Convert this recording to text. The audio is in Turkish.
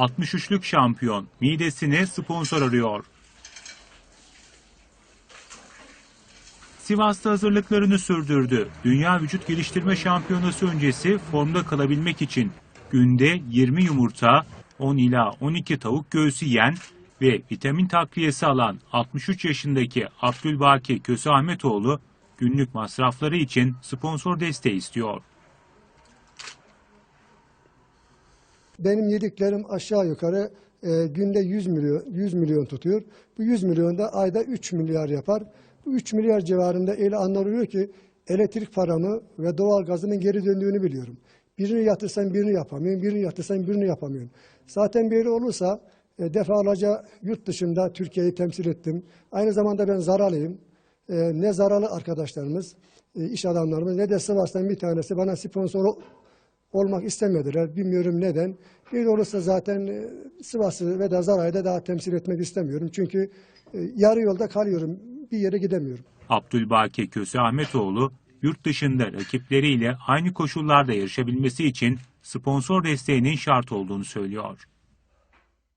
63'lük şampiyon midesine sponsor arıyor. Sivas'ta hazırlıklarını sürdürdü. Dünya Vücut Geliştirme Şampiyonası öncesi formda kalabilmek için günde 20 yumurta, 10 ila 12 tavuk göğsü yiyen ve vitamin takviyesi alan 63 yaşındaki Abdülbaki Köse Ahmetoğlu günlük masrafları için sponsor desteği istiyor. Benim yediklerim aşağı yukarı e, günde 100 milyon 100 milyon tutuyor. Bu 100 milyon da ayda 3 milyar yapar. Bu 3 milyar civarında öyle anlaşılıyor ki elektrik paramı ve doğal gazımın geri döndüğünü biliyorum. Birini yatırsam birini yapamıyorum, birini yatırsam birini yapamıyorum. Zaten böyle olursa e, defalarca yurt dışında Türkiye'yi temsil ettim. Aynı zamanda ben zararlıyım. E, ne zararlı arkadaşlarımız, e, iş adamlarımız ne de Sivas'tan bir tanesi bana sponsor olmak istemediler. Bilmiyorum neden. Bir olursa zaten e, Sivas'ı ve de Zaray'ı da daha temsil etmek istemiyorum. Çünkü e, yarı yolda kalıyorum. Bir yere gidemiyorum. Abdülbaki Köse Ahmetoğlu yurt dışında rakipleriyle aynı koşullarda yarışabilmesi için sponsor desteğinin şart olduğunu söylüyor.